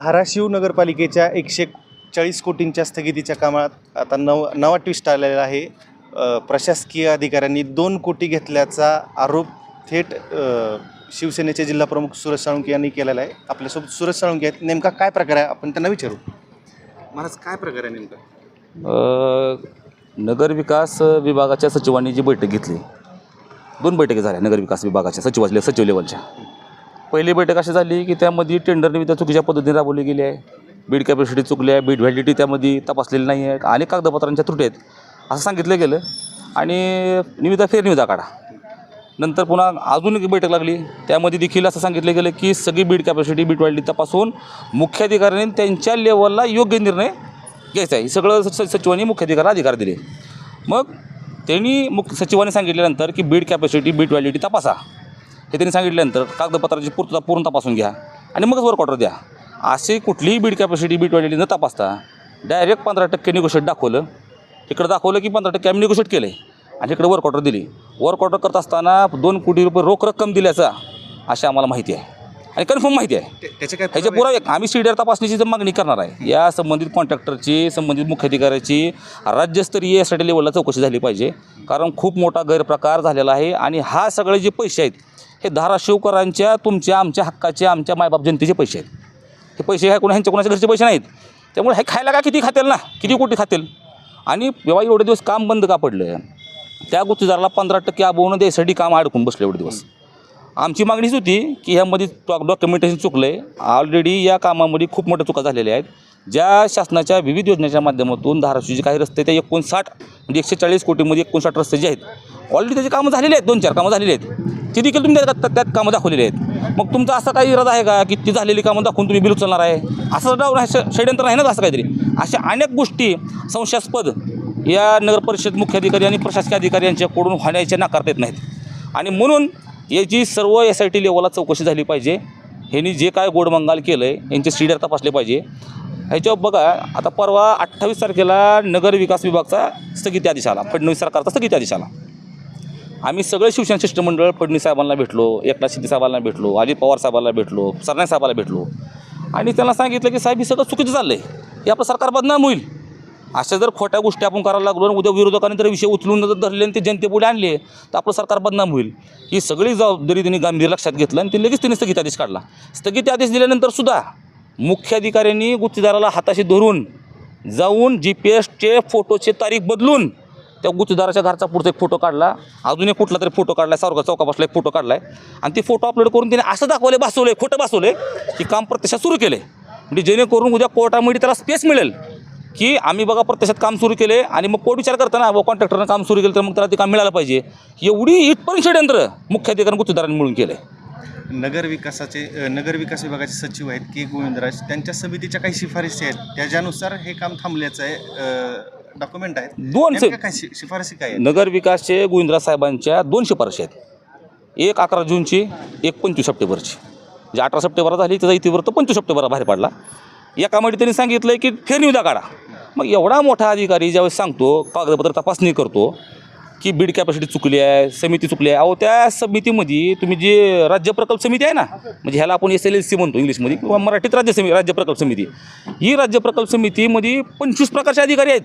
धाराशिव नगरपालिकेच्या एकशे चाळीस कोटींच्या स्थगितीच्या कामात आता नव नवा ट्विस्ट आलेला आहे. प्रशासकीय अधिकाऱ्यांनी दोन कोटी घेतल्याचा आरोप थेट शिवसेनेचे जिल्हाप्रमुख सुरज साळुंके यांनी केलेला आहे. आपल्यासोबत सुरज साळुंके आहेत. नेमका काय प्रकार आहे? आपण त्यांना विचारू. महाराज काय प्रकार आहे नेमका? नगरविकास विभागाच्या सचिवांनी जी बैठक घेतली दोन बैठकी झाल्या नगरविकास विभागाच्या सचिवाच्या सचिव लेवलच्या. पहिली बैठक अशी झाली की त्यामध्ये टेंडर निविदा चुकीच्या पद्धतीने राबवली गेली आहे. बीड कॅपॅसिटी चुकली आहे बीड व्हॅलिडिटी त्यामध्ये तपासलेली नाही आहे. अनेक कागदपत्रांच्या त्रुटी आहेत. असं सांगितलं गेलं. आणि निविदा फेरनिविदा काढा. नंतर पुन्हा अजून एक बैठक लागली. त्यामध्ये देखील असं सांगितलं गेलं की सगळी बीड कॅपॅसिटी बीड व्हॅलिडिटी तपासून मुख्याधिकाऱ्यांनी त्यांच्या लेवलला योग्य निर्णय घ्यायचा आहे. हे सगळं स- सचिवांनी मुख्याधिकाऱ्याला अधिकार दिले. मग त्यांनी मुख्य सचिवांनी सांगितल्यानंतर की बीड कॅपॅसिटी बीड व्हॅलिडिटी तपासा. हे त्यांनी सांगितल्यानंतर कागदपत्राची पूर्तता पूर्ण तपासून घ्या आणि मगच वर्क ऑर्डर द्या. असे कुठलीही बीड कॅपॅसिटी बीड व्हॅलिडिटी न तपासता डायरेक्ट पंधरा टक्के निगोशिएट दाखवलं. इकडं दाखवलं की पंधरा टक्के आम्ही निगोशिएट केलं आणि इकडे वर्क ऑर्डर दिली. वर्क ऑर्डर करत असताना दोन कोटी रुपये रोख रक्कम दिल्याचा अशी आम्हाला माहिती आहे. आणि कन्फर्म माहिती आहे. ते- त्याचे काय ह्याच्या पुरावे पुरावे आम्ही सीडर तपासणीची जर मागणी करणार आहे या संबंधित कॉन्ट्रॅक्टरची संबंधित मुख्याधिकाऱ्याची राज्यस्तरीय यासाठी लेवलला चौकशी झाली पाहिजे. कारण खूप मोठा गैरप्रकार झालेला आहे आणि हा सगळे जे पैसे आहेत हे धाराशिवकरांच्या तुमच्या आमच्या हक्काचे आमच्या मायबाप जनतेचे पैसे आहेत. हे पैसे ह्या कोणा ह्यांच्या कोणाच्या घरचे पैसे नाहीत. त्यामुळे हे खायला का किती खातील ना? किती कोटी खातील? आणि जेव्हा एवढे दिवस काम बंद का पडलं? त्या गुत्तेदाराला पंधरा टक्के अबवणं द्यायसाठी काम अडकून बसलं एवढे दिवस. आमची मागणीच होती की ह्यामध्ये डॉक्युमेंटेशन चुकलं आहे ऑलरेडी या कामामध्ये खूप मोठ्या चुका झालेल्या आहेत. ज्या शासनाच्या विविध योजनेच्या माध्यमातून धाराशिवचे काही रस्ते त्या एकोणसाठ म्हणजे एकशे चाळीस कोटीमध्ये एकोणसाठ रस्ते जे आहेत ऑलरेडी त्याची कामं झालेली आहेत. दोन चार कामं झालेली आहेत. ती देखील तुम्ही त्यात त्यात कामं दाखवलेली आहेत. मग तुमचा असा काही इरादा आहे का की ती झालेली कामं दाखवून तुम्ही बिल उचलणार आहे? असं डाऊन आहे षडयंत्र नाही ना असं काहीतरी? अशा अनेक गोष्टी संशयास्पद या नगर परिषद मुख्याधिकारी आणि प्रशासकीय अधिकारी यांच्याकडून होण्याच्या नाकारता येत नाहीत. आणि म्हणून याची सर्व एस आय टी लेवलला चौकशी झाली पाहिजे. ह्यांनी जे काय गोडमंगाल केलं आहे यांचे सीडर तपासले पाहिजे. ह्याच्यावर बघा आता परवा अठ्ठावीस तारखेला नगर विकास विभागचा स्थगिती आदेश आला. फडणवीस सरकारचा स्थगिती आदेश आला. आम्ही सगळे शिवसेना शिष्टमंडळ फडणवीस साहेबांना भेटलो एकनाथ शिंदे साहेबांना भेटलो अजित पवार साहेबांना भेटलो सरनाईक साहेबाला भेटलो. आणि त्यांना सांगितलं की साहेब हे सगळं चुकीचं चाललं आहे हे आपलं सरकार बदनाम होईल. अशा जर खोट्या गोष्टी आपण करायला लागलो आणि उद्या विरोधकांनी जर विषय उचलून जर धरले आणि ते जनतेपुढे आणले तर आपलं सरकार बदनाम होईल. ही सगळी जबाबदारी त्यांनी गांभीर लक्षात घेतलं आणि ते लगेच त्यांनी स्थगित आदेश काढला. स्थगित आदेश दिल्यानंतर सुद्धा मुख्याधिकाऱ्यांनी गुत्तीदाराला हाताशी धरून जाऊन जी पी एसचे फोटोचे तारीख बदलून त्या गुत्तेदाराच्या घरचा पुढचा एक फोटो काढला. अजून एक कुठला तरी फोटो काढला सावरगा चौका बसला एक फोटो काढला आहे आणि ते फोटो अपलोड करून त्याने असं दाखवले बसवले खोटं बसवले की काम प्रत्यक्षात सुरू केले म्हणजे जेणेकरून उद्या कोर्टामध्ये त्याला स्पेस मिळेल की आम्ही बघा प्रत्यक्षात काम सुरू केले आणि मग कोर्ट विचार करताना व कॉन्ट्रॅक्टरनं काम सुरू केलं तर मग त्याला ते काम मिळालं पाहिजे. एवढी इथपर्यंत षडयंत्र मुख्याधिकारी गुत्तेदारांनी मिळून केलं आहे नगरविकासाचे नगर विकास विभागाचे सचिव आहेत के गोविंदराज. त्यांच्या समितीच्या काही शिफारसी आहेत. त्याच्यानुसार हे काम थांबल्याचं आहे. डॉक्युमेंट आहेत. दोन नेमक्या काय शि- शिफारसी काय आहेत? नगर विकासचे गोविंदराज साहेबांच्या दोन शिफारशी आहेत. एक अकरा जूनची एक पंचवीस सप्टेंबरची. जे अठरा सप्टेंबर झाली त्याचा इतिवृत्त पंचवीस सप्टेंबरला बाहेर पडला. एकामध्ये त्यांनी सांगितलं की फेरनिविदा काढा. मग एवढा मोठा अधिकारी ज्यावेळेस सांगतो कागदपत्र तपासणी करतो की बीड कॅपॅसिटी चुकली आहे समिती चुकली आहे. अहो त्या समितीमध्ये तुम्ही जे राज्य प्रकल्प समिती आहे ना म्हणजे ह्याला आपण एस एल एल सी म्हणतो इंग्लिशमध्ये किंवा मराठीत राज्य समिती राज्य प्रकल्प समिती. ही राज्य प्रकल्प समितीमध्ये पंचवीस प्रकारचे अधिकारी आहेत.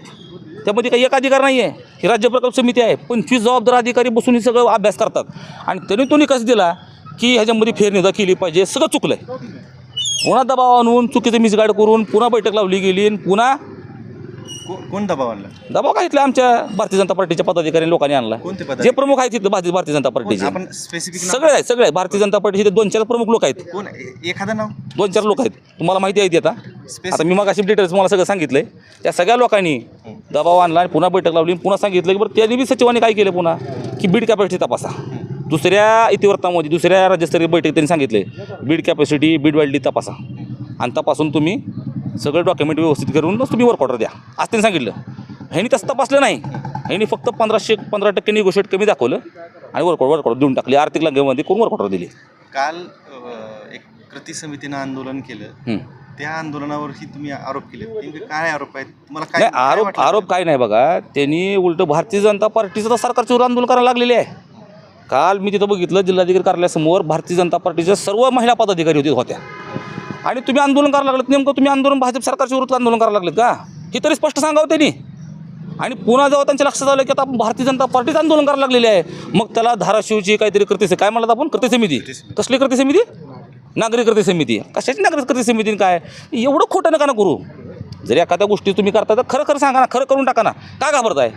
त्यामध्ये काही एक अधिकार नाही आहे ही राज्य प्रकल्प समिती आहे. पंचवीस जबाबदार अधिकारी बसून हे सगळं अभ्यास करतात. आणि त्यांनी तो निकास दिला की ह्याच्यामध्ये फेरनिदा केली पाहिजे. सगळं चुकलं आहे पुन्हा दबाव आणून चुकीचं मिसगाईड करून पुन्हा बैठक लावली गेली आणि पुन्हा कोण दबाव आणला? दबाव काय इथल्या आमच्या भारतीय जनता पार्टीच्या पदाधिकारी लोकांनी आणला. कोणते जे? प्रमुख आहेत तिथं भारतीय भारतीय जनता पार्टीचे. आपण स्पेसिफिक सगळे आहेत सगळे आहेत. भारतीय जनता पार्टीचे दोन चार प्रमुख लोक आहेत. कोण? ए- एखादं नाव? दोन चार लोक आहेत. तुम्हाला माहिती आहे ती आता. मी मग अशी डिटेल्स तुम्हाला सगळं सांगितलंय. त्या सगळ्या लोकांनी दबाव आणला आणि पुन्हा बैठक लावली पुन्हा सांगितलं की बरं त्यांनी बी सचिवांनी काय केलं पुन्हा? की बीड कॅपॅसिटी तपासा. दुसऱ्या इतिवृत्तामध्ये दुसऱ्या राज्यस्तरीय बैठकीत त्यांनी सांगितले बीड कॅपॅसिटी बीड व्हॅलिडी तपासा. आणि तपासून तुम्ही सगळं डॉक्युमेंट व्यवस्थित करूनच तुम्ही वर्क ऑर्डर द्या. असं त्यांनी सांगितलं. ह्यांनी तसं तपासलं नाही. ह्यांनी फक्त पंधराशे पंधरा टक्के निगोशिएट कमी दाखवलं आणि वर्क वर्क ऑर्डर देऊन टाकली. आर्थिक लंघेमध्ये करून वर्क ऑर्डर दिली. काल एक कृती समितीनं आंदोलन केलं. त्या आंदोलनावरही तुम्ही आरोप केले. नेमके काय आरोप आहेत? तुम्हाला काय नाही आरोप? आरोप काय नाही बघा. त्यांनी उलट भारतीय जनता पार्टीचं तर सरकारच्यावर आंदोलन करायला लागलेले आहे. काल मी तिथं बघितलं जिल्हाधिकारी कार्यालयासमोर भारतीय जनता पार्टीच्या सर्व महिला पदाधिकारी होते होत्या. आणि तुम्ही आंदोलन करायला लागलेत. नेमकं तुम्ही आंदोलन भाजप सरकारच्या विरुद्ध आंदोलन करायला लागलेत का? हे तरी स्पष्ट सांगावं त्यांनी. आणि पुन्हा जेव्हा त्यांच्या लक्षात आलं की आता आपण भारतीय जनता पार्टीचं आंदोलन करायला लागलेली आहे मग त्याला धाराशिवची काहीतरी कृती काय म्हणलं आपण? कृती समिती. कसली कृती समिती? नागरिक कृती समिती. कशाची नागरिक कृती समिती आणि काय? एवढं खोटं नका ना करू. जर एखाद्या गोष्टी तुम्ही करता तर खरं खरं सांगा ना खरं करून टाका ना. का घाबरताय?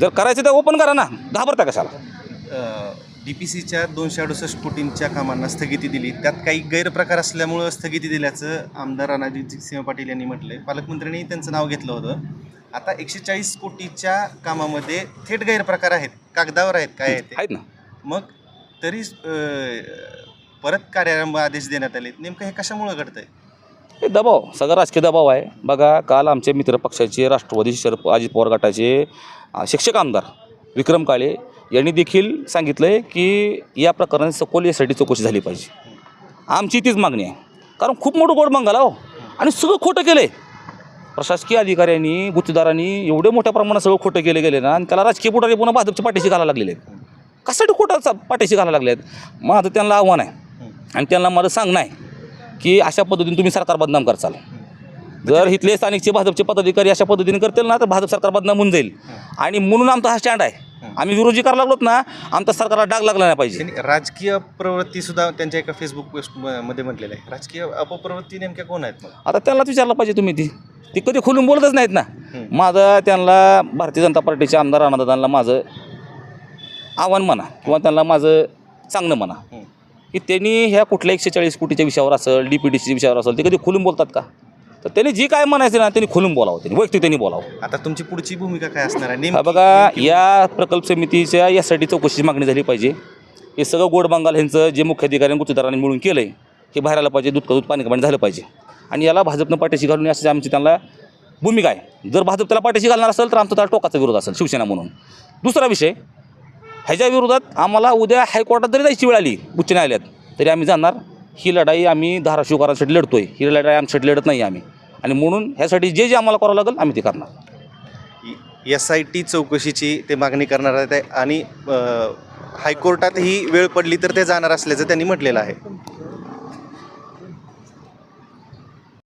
जर करायचं तर ओपन करा ना. घाबरता कशाला? डी पी सीच्या दोनशे अडुसष्ट कोटींच्या कामांना स्थगिती दिली. त्यात काही गैरप्रकार असल्यामुळं स्थगिती दिल्याचं आमदार राणाजी सिंह पाटील यांनी म्हटलंय. पालकमंत्र्यांनी त्यांचं नाव घेतलं होतं. आता एकशे चाळीस कोटीच्या कामामध्ये थेट गैरप्रकार आहेत. कागदावर आहेत काय आहेत ना. मग तरी परत कार्यारंभ आदेश देण्यात आले नेमकं हे कशामुळं घडतंय? हे दबाव सगळा राजकीय दबाव आहे. बघा काल आमचे मित्र पक्षाचे राष्ट्रवादी शरद अजित पवार गटाचे अ, शिक्षक आमदार विक्रम काळे यांनी देखील सांगितलं आहे की या प्रकरणात सखोल यासाठी चौकशी झाली पाहिजे. आमची तीच मागणी आहे. कारण खूप मोठं गोड मंगाला हो. आणि सगळं खोटं केलं आहे प्रशासकीय अधिकाऱ्यांनी गुत्तेदारांनी एवढे मोठ्या प्रमाणात सगळं खोटं केले गेले ना आणि त्याला राजकीय पुढारी पुन्हा भाजपच्या पाठीशी घालायला लागलेले आहेत. कशासाठी खोटं पाठीशी घालायला लागले आहेत मग आता त्यांना आव्हान आहे. आणि त्यांना मला सांगणं आहे की अशा पद्धतीने तुम्ही सरकार बदनाम करचाल जर इथले स्थानिकचे भाजपचे पदाधिकारी अशा पद्धतीने करतील ना तर भाजप सरकार बदनाम होऊन जाईल. आणि म्हणून आमचा हा स्टँड आहे. आम्ही विरोधी करायला लागलोत ना आमचा सरकारला डाग लागला नाही पाहिजे. राजकीय प्रवृत्ती सुद्धा त्यांच्या एका फेसबुक पोस्टमध्ये म्हटलेलं आहे. राजकीय अपप्रवृत्ती नेमक्या कोण आहेत आता त्यांनाच विचारलं पाहिजे तुम्ही ती. ती कधी खोलून बोलतच नाहीत ना. माझं त्यांना भारतीय जनता पार्टीच्या आमदार राणादादांना माझं आव्हान म्हणा किंवा त्यांना माझं चांगलं म्हणा. की त्यांनी ह्या कुठल्या एकशे चाळीस कोटीच्या विषयावर असेल डी पी डी सी विषयावर असेल ते कधी खोलून बोलतात का? तर त्यांनी जी काय म्हणायचं ना त्यांनी खोलून बोलावं त्यांनी वैयक्तिक त्यांनी बोलावं. आता तुमची पुढची भूमिका काय असणार आहे? हा नेमकी- बघा या प्रकल्प समितीच्या यासाठी चौकशीची मागणी झाली पाहिजे. हे सगळं गोड बंगाल ह्यांचं जे मुख्याधिकारी गुत्तेदारांनी मिळून केलं आहे हे बाहेर आलं पाहिजे दूध का दूध पाणी का पाणी झालं पाहिजे. आणि याला भाजपनं पाठीशी घालून याची आमची त्यांना भूमिका आहे. जर भाजप त्याला पाठीशी घालणार असेल तर आमचा त्याला टोकाचा विरोध असेल शिवसेना म्हणून. दुसरा विषय ह्याच्या विरोधात आम्हाला उद्या हायकोर्टात जरी जायची वेळ आली उच्च न्यायालयात तरी आम्ही जाणार. ही लढाई आम्ही धाराशिवकरांसाठी आहे ही लढाई आमच्यासाठी लढत नाही आम्ही. आणि म्हणून ह्यासाठी जे जे आम्हाला करावं लागेल आम्ही ते करणार. एस आय टी चौकशीची ते मागणी करणार आहेत आणि हायकोर्टात ही वेळ पडली तर ते जाणार असल्याचं त्यांनी म्हटलेलं आहे.